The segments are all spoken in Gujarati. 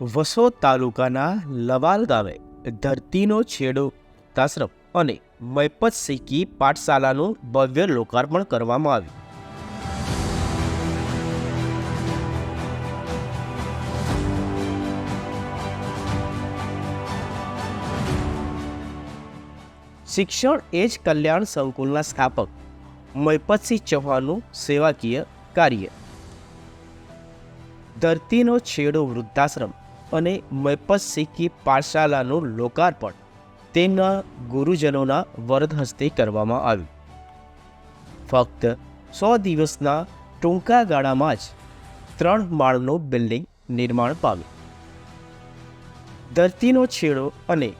વસો તાલુકાના લવાલ ગામે ધરતીનો છેડો વૃદ્ધાશ્રમ અને મૈપત સિક્કી પાઠશાલાનું ભવ્ય લોકાર્પણ કરવામાં આવ્યું. શિક્ષણ એ જ કલ્યાણ સંકુલના સ્થાપક મૈપતસિંહ ચૌહાણનું સેવાકીય કાર્ય. ધરતીનો છેડો વૃદ્ધાશ્રમ અને શીખી પાઠશાલાનું લોકાર્પણ તેમના ગુરુજનોના વરદ હસ્તે કરવામાં આવ્યું. ફક્ત સો દિવસના ટૂંકા ગાળામાં જ ત્રણ માળનું બિલ્ડિંગ નિર્માણ પામ્યું. ધરતીનો છેડો અને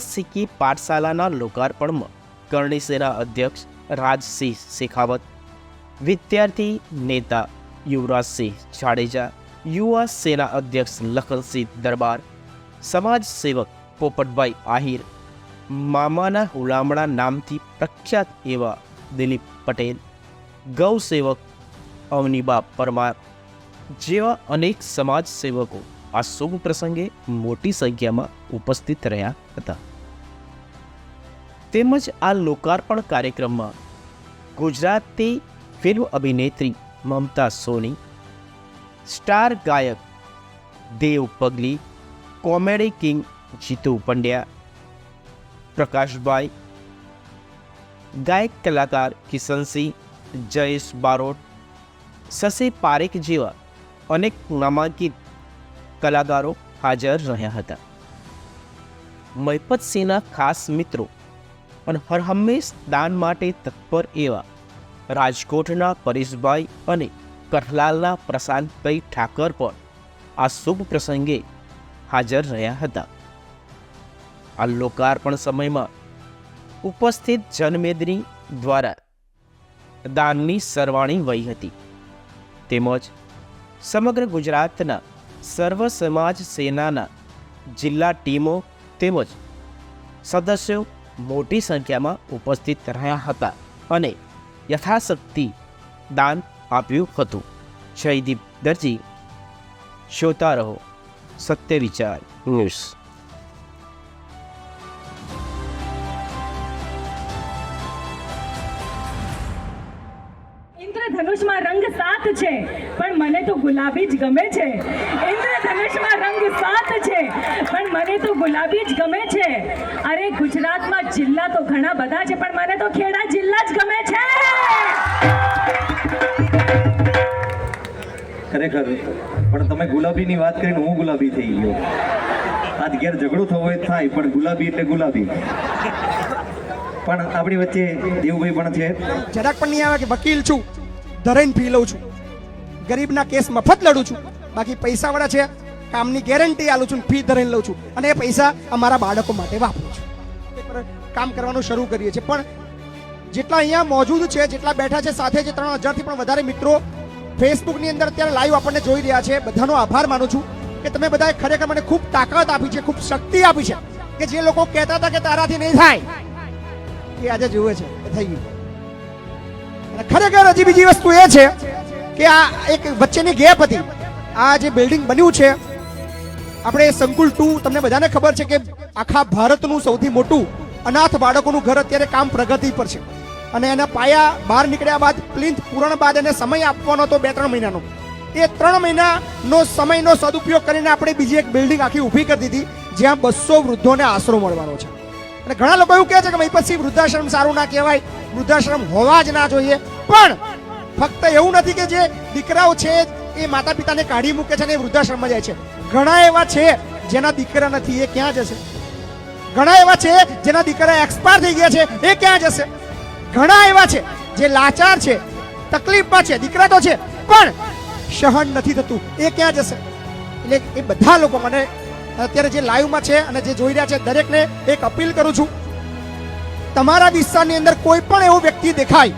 શીખી પાઠશાલાના લોકાર્પણમાં કરણીસેના અધ્યક્ષ રાજસિંહ શેખાવત, વિદ્યાર્થી નેતા યુવરાજસિંહ જાડેજા યુવા સેના અધ્યક્ષ લખનસિંહ દરબાર, સમાજ સેવક પોપટભાઈ આહિર, મામાના હુલામણા નામથી પ્રખ્યાત એવા દિલીપ પટેલ, ગૌ સેવક અવનીબા પરમાર જેવા અનેક સમાજ સેવકો આ શુભ પ્રસંગે મોટી સંખ્યામાં ઉપસ્થિત રહ્યા હતા. તેમજ આ લોકાર્પણ કાર્યક્રમમાં ગુજરાતી ફિલ્મ અભિનેત્રી મમતા સોની સ્ટાર ગાયક દેવ પગલી, કોમેડી કિંગ જીતુ પંડ્યા, પ્રકાશભાઈ, ગાયક કલાકાર કિશનસિંહ જયેશ બારોટ, શશી પારેખ જેવા અનેક નામાંકિત કલાકારો હાજર રહ્યા હતા. મૈપતસિંહના ખાસ મિત્રો અને હરહંમેશ દાન માટે તત્પર એવા રાજકોટના પરેશભાઈ અને કરલાલના પ્રશાંતભાઈ ઠાકર પણ આ શુભ પ્રસંગે હાજર રહ્યા હતા. આ લોકાર્પણ સમયમાં ઉપસ્થિત જનમેદની દ્વારા દાનની સરવાણી વહી હતી. તેમજ સમગ્ર ગુજરાતના સર્વ સમાજ સેનાના જિલ્લા ટીમો તેમજ સદસ્યો મોટી સંખ્યામાં ઉપસ્થિત રહ્યા હતા અને યથાશક્તિ દાન આપ્યું હતું. જયદીપ દરજી, શોતા રહો, સત્ય વિચાર, ન્યૂઝ. ઇન્દ્રધનુષમાં રંગ સાત છે, પણ મને તો ગુલાબી જ ગમે છે. ઇન્દ્રધનુષમાં રંગ સાત છે, પણ મને તો ગુલાબી જ ગમે છે. અરે ગુજરાતમાં જિલ્લા તો ઘણા બધા છે, પણ મને તો ખેડા જિલ્લા જ ગમે ખરેખર. પણ તમે ગુલાબીની વાત કરીને હું ગુલાબી થઈ ગયો. આજ ઘેર ઝઘડો થવો હોય થાય, પણ ગુલાબી એટલે ગુલાબી. પણ આપણી વચ્ચે દેવભાઈ પણ છે. જરાક પણ નહીં આવે કે વકીલ છું ધરાઈને ફી લઉં છું, ગરીબના કેસ મફત લડું છું, બાકી પૈસાવાળા છે, કામની ગેરંટી આલું છું ફી ધરાઈને લઉં છું, અને એ પૈસા અમારા બાળકો માટે વાપરું છું. કામ કરવાનું શરૂ કરીએ છીએ, પણ જેટલા અહીંયા મોજૂદ છે, જેટલા બેઠા છે, સાથે જે ત્રણ હજારથી પણ વધારે મિત્રો ફેસબુકની અંદર અત્યારે લાઈવ આપણને જોઈ રહ્યા છે. બધાનો આભાર માનું છું કે તમે બધાએ ખરેખર મને ખૂબ તાકાત આપી છે, ખૂબ શક્તિ આપી છે કે જે લોકો કહેતા હતા કે તારાથી નહીં થાય. એ આજે જુએ છે થઈ ગયું. અને ખરેખર હજી બીજી વસ્તુ એ છે કે આ એક વચ્ચેની ગેપ હતી. આ જે બિલ્ડિંગ બન્યું છે, આપણે સંકુલ ટુ, તમને બધાને ખબર છે કે આખા ભારતનું સૌથી મોટું અનાથ બાળકોનું ઘર અત્યારે કામ પ્રગતિ પર છે. અને એના પાયા બહાર નીકળ્યા બાદ પ્લિન્થ પૂરણ બાદ એને સમય આપવાનો હતો બે ત્રણ મહિનાનો. એ ત્રણ મહિનાનો સમયનો સદુપયોગ કરીને આપણે બીજી એક બિલ્ડિંગ આખી ઊભી કરી દીધી, જ્યાં બસો વૃદ્ધોને આશરો મળવાનો છે. અને ઘણા લોકો એવું કહે છે કે ભાઈ, પછી વૃદ્ધાશ્રમ સારું ના કહેવાય, વૃદ્ધાશ્રમ હોવા જ ના જોઈએ. પણ ફક્ત એવું નથી કે જે દીકરાઓ છે એ માતા પિતાને કાઢી મૂકે છે અને વૃદ્ધાશ્રમમાં જાય છે. ઘણા એવા છે જેના દીકરા નથી, એ ક્યાં જશે? ઘણા એવા છે જેના દીકરા એક્સપાયર થઈ ગયા છે, એ ક્યાં જશે? ઘણા એવા છે જે લાચાર છે, તકલીફમાં છે દીકરા તો છે, પણ સહન નથી થતું, એ ક્યાં જશે? એટલે એ બધા લોકો મને અત્યારે જે લાઈવમાં છે અને જે જોઈ રહ્યા છે, દરેકને એક અપીલ કરું છું. તમારા વિસ્તારની અંદર કોઈ પણ એવો વ્યક્તિ દેખાય,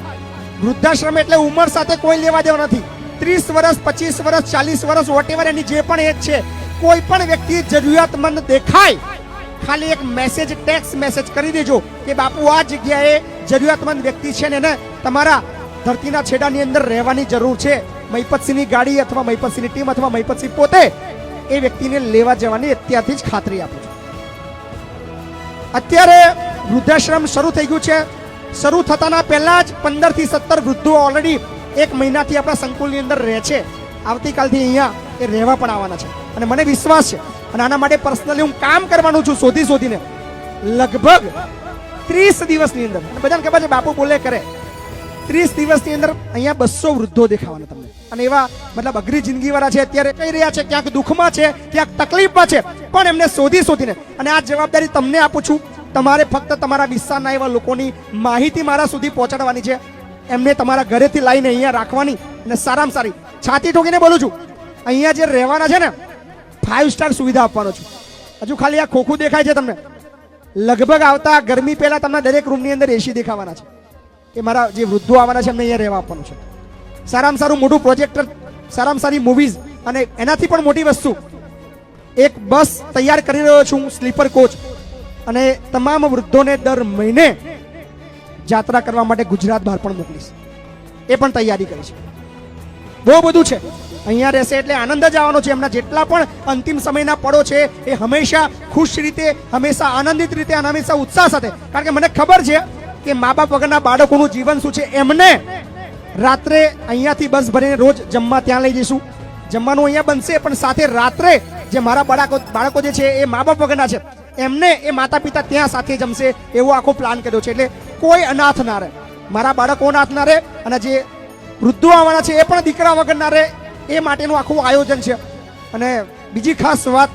વૃદ્ધાશ્રમ એટલે ઉંમર સાથે કોઈ લેવા દેવા નથી. ત્રીસ વર્ષ, પચીસ વર્ષ, ચાલીસ વર્ષ વોટેવર એની જે પણ એજ છે, કોઈ પણ વ્યક્તિ જરૂરિયાતમંદ દેખાય, ખાલી એક મેસેજ ટેક્સ મેસેજ કરી દેજો કે, બાપુ, આ જગ્યાએ જરૂરિયાતમંદ વ્યક્તિ છે ને એને તમારા ધરતીના છેડાની અંદર રહેવાની જરૂર છે. મહિપતસિંહની ગાડી અથવા મહિપતસિંહની ટીમ અથવા મહિપતસિંહ પોતે એ વ્યક્તિને લેવા જવાની અત્યારથી જ ખાતરી આપું છું. અત્યારે વૃદ્ધાશ્રમ શરૂ થઈ ગયું છે. શરૂ થતાના પહેલા જ પંદરથી સત્તર વૃદ્ધો ઓલરેડી એક મહિનાથી આપણા સંકુલની અંદર રહે છે. આવતીકાલથી અહીંયા એ રહેવા પણ આવવાના છે. અને મને વિશ્વાસ છે અને આના માટે પર્સનલી હું કામ કરવાનું છું શોધી શોધીને. લગભગ ત્રીસ દિવસની અંદર. બધાને ખબર છે, બાપુ બોલે કરે. ત્રીસ દિવસની અંદર અહીંયા બસો વૃદ્ધો દેખાવાના તમને. અને એવા મતલબ અઘરી જિંદગીવાળા છે, અત્યારે કહી રહ્યા છે, ક્યાંક દુઃખમાં છે, ક્યાંક તકલીફમાં છે, પણ એમને શોધી શોધીને. અને આ જવાબદારી તમને આપું છું, તમારે ફક્ત તમારા વિસ્તારના એવા લોકોની માહિતી મારા સુધી પહોંચાડવાની છે. એમને તમારા ઘરેથી લાવીને અહીંયા રાખવાની અને સારામાં સારી. છાતી ઠોકીને બોલું છું. અહીંયા જે રહેવાના છે ને ફાઇવ સ્ટાર સુવિધા આપવાનો છું. હજુ ખાલી આ ખોખું દેખાય છે તમને. લગભગ આવતા ગરમી પહેલા તમને દરેક રૂમની અંદર એસી દેખાવાના છે. કે મારા જે વૃદ્ધો આવવાના છે, એમને અહીંયા રહેવા આપવાનું છે. સારામાં સારું મોટું પ્રોજેક્ટર સારામાં સારી મૂવીઝ અને એનાથી પણ મોટી વસ્તુ. એક બસ તૈયાર કરી રહ્યો છું સ્લીપર કોચ અને તમામ વૃદ્ધોને દર મહિને જાત્રા કરવા માટે ગુજરાત બહાર પણ મોકલીશ. એ પણ તૈયારી કરી છે. બહુ બધું છે. અહીંયા રહેશે એટલે આનંદ જ આવવાનો છે. એમના જેટલા પણ અંતિમ સમયના પળો છે, એ હંમેશા ખુશ રીતે, હંમેશા આનંદિત રીતે અને હંમેશા ઉત્સાહ સાથે. કારણ કે મને ખબર છે કે મા બાપ વગરના બાળકોનું જીવન શું છે? એમને રાત્રે અહીંયાથી બસ ભરીને રોજ જમવા ત્યાં લઈ જઈશું. જમવાનું અહીંયા બનશે, પણ સાથે રાત્રે જે મારા બાળકો બાળકો જે છે, એ મા બાપ વગરના છે, એમને એ માતા પિતા ત્યાં સાથે જમશે એવો આખો પ્લાન કર્યો છે. એટલે કોઈ અનાથ ના રહે. મારા બાળકો અનાથ ના રહે અને જે વૃદ્ધો આવવાના છે, એ પણ દીકરા વગરના રહે. એ માટેનું આખું આયોજન છે. અને બીજી ખાસ વાત,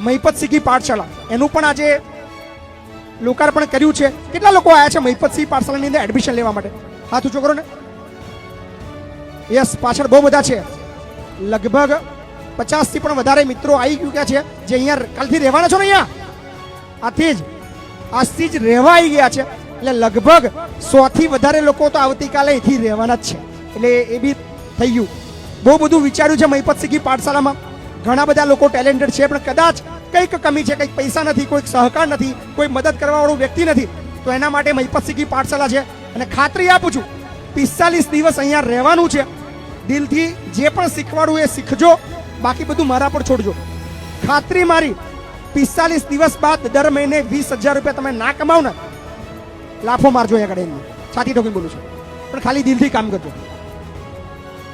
મહિપત સિંહી પાઠશાળા. એનું પણ આજે લોકાર્પણ કર્યું છે. કેટલા લોકો આવ્યા છે મહિપતસિંહ પાઠશાળાની અંદર એડમિશન લેવા માટે? હાથ ઊંચો કરો ને. યસ પાછળ બહુ બધા છે. લગભગ પચાસથી પણ વધારે મિત્રો આવી ચૂક્યા છે, જે અહીંયા કાલથી રહેવાના છો ને અહીંયા? આથી જ, આજથી જ રહેવા આવી ગયા છે. એટલે લગભગ સો થી વધારે લોકો તો આવતીકાલે અહીંથી રહેવાના જ છે. એટલે એ બી થઈ ગયું. બહુ બધું વિચાર્યું છે મહિપત સિંઘી પાઠશાળામાં. ઘણા બધા લોકો ટેલેન્ટેડ છે, પણ કદાચ કંઈક કમી છે, કંઈક પૈસા નથી, કોઈક સહકાર નથી, કોઈ મદદ કરવાવાળો વ્યક્તિ નથી. તો એના માટે મહિપત સિંઘી પાઠશાળા છે. અને ખાતરી આપું છું, પિસ્તાલીસ દિવસ અહીંયા રહેવાનું છે. દિલથી જે પણ શીખવાડું એ શીખજો. બાકી બધું મારા પર છોડજો. ખાતરી મારી, પિસ્તાલીસ દિવસ બાદ દર મહિને વીસ હજાર રૂપિયા તમે ના કમાવ ને લાફો મારજો અહીંયા એની છાતી ઠોકીને બોલું છું. પણ ખાલી દિલથી કામ કરજો.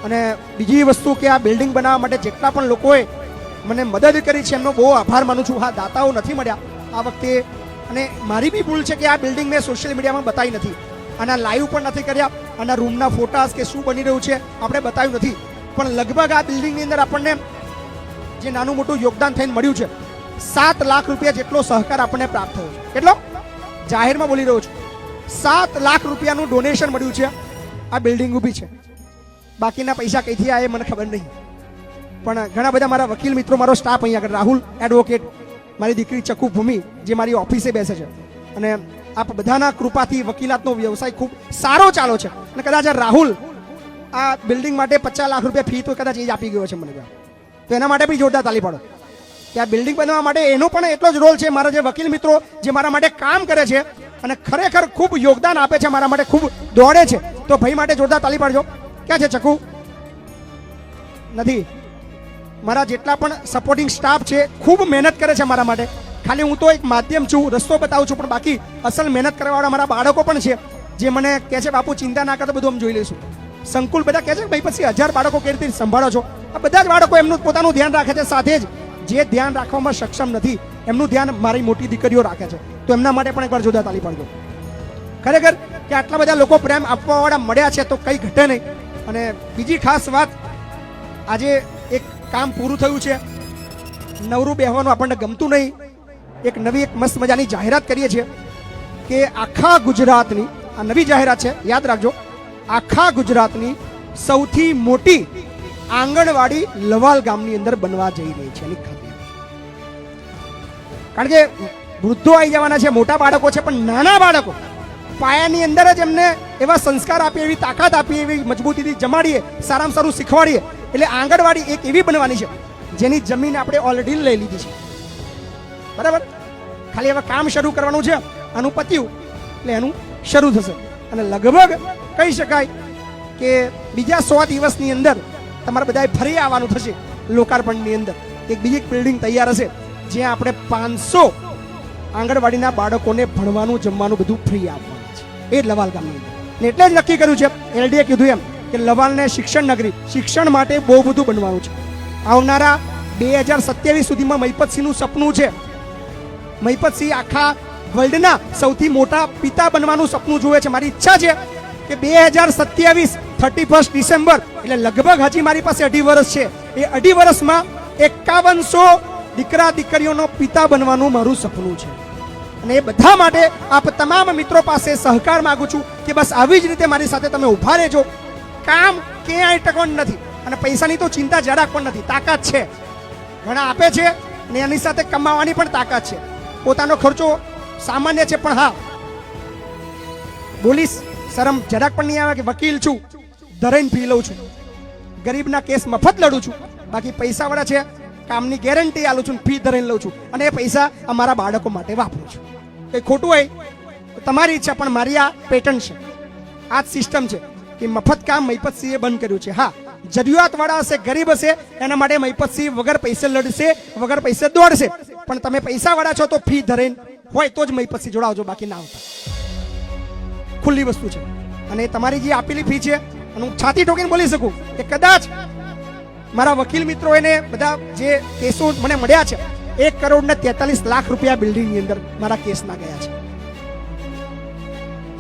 અને બીજી વસ્તુ કે આ બિલ્ડિંગ બનાવવા માટે જેટલા પણ લોકોએ મને મદદ કરી છે, એમનો બહુ આભાર માનું છું. હા, દાતાઓ નથી મળ્યા આ વખતે. અને મારી બી ભૂલ છે કે આ બિલ્ડિંગ મેં સોશિયલ મીડિયામાં બતાવી નથી. આના લાઈવ પણ નથી કર્યા, આના રૂમના ફોટાસ કે શું બની રહ્યું છે, આપણે બતાવ્યું નથી. પણ લગભગ આ બિલ્ડિંગની અંદર આપણને જે નાનું મોટું યોગદાન થઈને મળ્યું છે, સાત લાખ રૂપિયા જેટલો સહકાર આપણને પ્રાપ્ત થયો છે. કેટલો? જાહેરમાં બોલી રહ્યો છું. સાત લાખ રૂપિયાનું ડોનેશન મળ્યું છે. આ બિલ્ડિંગ ઊભી છે. બાકીના પૈસા કઈથી આવે મને ખબર નહીં. પણ ઘણા બધા મારા વકીલ મિત્રો, મારો સ્ટાફ અહીંયા આગળ, રાહુલ એડવોકેટ મારી દીકરી ચકુ ભૂમિ જે મારી ઓફિસે બેસે છે. અને આપ બધાના કૃપાથી વકીલાતનો વ્યવસાય ખૂબ સારો ચાલો છે. અને કદાચ રાહુલ આ બિલ્ડિંગ માટે પચાસ લાખ રૂપિયા ફી તો કદાચ એ જ આપી ગયો છે મને તો. એના માટે બી જોરદાર તાલી પાડો. કે આ બિલ્ડિંગ બનાવવા માટે એનો પણ એટલો જ રોલ છે મારા જે વકીલ મિત્રો, જે મારા માટે કામ કરે છે અને ખરેખર ખૂબ યોગદાન આપે છે, મારા માટે ખૂબ દોડે છે. તો ભાઈ માટે જોરદાર તાલી પાડજો. ક્યાં છે ચકુ? નથી. મારા જેટલા પણ સપોર્ટિંગ સ્ટાફ છે, ખૂબ મહેનત કરે છે મારા માટે. ખાલી હું તો એક માધ્યમ છું, રસ્તો બતાવું છું, પણ બાકી અસલ મહેનત કરવાવાળા મારા બાળકો પણ છે, જે મને કહે છે, બાપુ, ચિંતા ના કરતો બધું અમે જોઈ લઈશું. સંકુલ બધા કહે છે, ભાઈ, પછી હજાર બાળકો કેવી રીતે સંભાળો છો? આ બધા જ બાળકો એમનું પોતાનું ધ્યાન રાખે છે, સાથે જ જે ધ્યાન રાખવામાં સક્ષમ નથી, એમનું ધ્યાન મારી મોટી દીકરીઓ રાખે છે. તો એમના માટે પણ એકવાર જોતા તાલી પાડજો. ખરેખર કે આટલા બધા લોકો પ્રેમ આપવાવાળા મળ્યા છે, તો કંઈ ઘટે નહીં. અને બીજી ખાસ વાત, આજે એક કામ પૂરું થયું છે. નવરું બેહવાનું આપણને ગમતું નહીં. એક નવી એક મસ્ત મજાની જાહેરાત કરીએ છીએ કે આખા ગુજરાતની, આ નવી જાહેરાત છે, યાદ રાખજો, આખા ગુજરાતની સૌથી મોટી આંગણવાડી લવાલ ગામની અંદર બનવા જઈ રહી છે કારણ કે વૃદ્ધો આવી જવાના છે, મોટા બાળકો છે, પણ નાના બાળકો પાયાની અંદર જ એમને એવા સંસ્કાર આપીએ, એવી તાકાત આપીએ, એવી મજબૂતીથી જમાડીએ, સારામાં સારું શીખવાડીએ. એટલે આંગણવાડી એક એવી બનવાની છે, જેની જમીન આપણે ઓલરેડી લઈ લીધી છે. બરાબર? ખાલી હવે કામ શરૂ કરવાનું છે, આનું પત્યું, એટલે એનું શરૂ થશે. અને લગભગ કહી શકાય કે બીજા સો દિવસની અંદર તમારે બધાએ ફરી આવવાનું થશે, લોકાર્પણની અંદર. એક બીજી એક બિલ્ડિંગ તૈયાર હશે, જ્યાં આપણે પાંચસો આંગણવાડીના બાળકોને ભણવાનું, જમવાનું બધું ફ્રી છે એ જ લવાલ ગામની ને એટલે જ નક્કી કર્યું છે, એલડીએ કીધું એમ કે લવાલને શિક્ષણ નગરી, શિક્ષણ માટે બહુ બધું બનવાનું છે. આવનારા બે હજાર સત્યાવીસ સુધીમાં મહિપતસિંહનું સપનું છે. મહિપતસિંહ આખા વર્લ્ડના સૌથી મોટા પિતા બનવાનું સપનું જુએ છે. મારી ઈચ્છા છે કે બે હજાર સત્યાવીસ થર્ટી ફર્સ્ટ ડિસેમ્બર, એટલે લગભગ હજી મારી પાસે અઢી વર્ષ છે. એ અઢી વર્ષમાં એકાવનસો દીકરા દીકરીઓનો પિતા બનવાનું મારું સપનું છે. અને એ બધા માટે આપ તમામ મિત્રો પાસે સહકાર માંગુ છું કે બસ આવી જ રીતે મારી સાથે તમે ઊભા રહેજો. કામ ક્યાંય ટકવાનું નથી અને પૈસાની તો ચિંતા જરાક પણ નથી, તાકાત છે. ઘણા આપે છે ને એની સાથે કમાવાની પણ તાકાત છે. પોતાનો ખર્ચો સામાન્ય છે, પણ હા. બોલીશ શરમ જરાક પણ નહીં આવે કે વકીલ છું, ધરાઈને ફી લઉં છું. ગરીબના કેસ મફત લડું છું. બાકી પૈસાવાળા છે, કામની ગેરંટી આલું છું ફી ધરાઈને લઉં છું. અને એ પૈસા અમારા બાળકો માટે વાપરું છું. કંઈ ખોટું હોય તમારી ઈચ્છા, પણ મારી આ પેટર્ન છે. આ જ સિસ્ટમ છે કે મફત કામ મહિપતસિંહે બંધ કર્યું છે. હા, જરૂરિયાતવાળા હશે, ગરીબ હશે, એના માટે મહિપતસિંહ વગર પૈસે લડશે, વગર પૈસે દોડશે. પણ તમે પૈસાવાળા છો તો ફી ધરે હોય તો જ મહિપતસિંહ જોડાવજો, બાકી ના આવતા. ખુલ્લી વસ્તુ છે. અને તમારી જે આપેલી ફી છે, અને હું છાતી ઠોકીને બોલી શકું કે કદાચ મારા વકીલ મિત્રો એને બધા જે કેસો મને મળ્યા છે એક કરોડ ને તેતાલીસ લાખ રૂપિયા બિલ્ડિંગની અંદર મારા કેસમાં ગયા છે.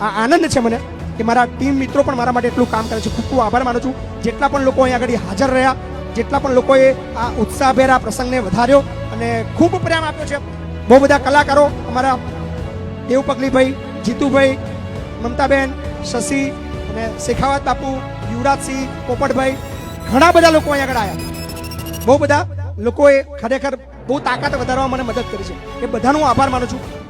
આ આનંદ છે મને કે મારા ટીમ મિત્રો પણ મારા માટે એટલું કામ કરે છે. ખૂબ ખૂબ આભાર માનું છું. જેટલા પણ લોકો અહીંયા આગળ હાજર રહ્યા, જેટલા પણ લોકોએ આ ઉત્સાહભેર આ પ્રસંગને વધાર્યો અને ખૂબ પ્રેમ આપ્યો છે. બહુ બધા કલાકારો અમારા દેવ પગલીભાઈ જીતુભાઈ, મમતાબેન, શશી અને શેખાવત બાપુ, યુવરાજસિંહ, પોપટભાઈ, ઘણા બધા લોકો અહીંયા આગળ આવ્યા. બહુ બધા લોકોએ ખરેખર બહુ તાકાત વધારવા મને મદદ કરી છે. એ બધાનો હું આભાર માનું છું.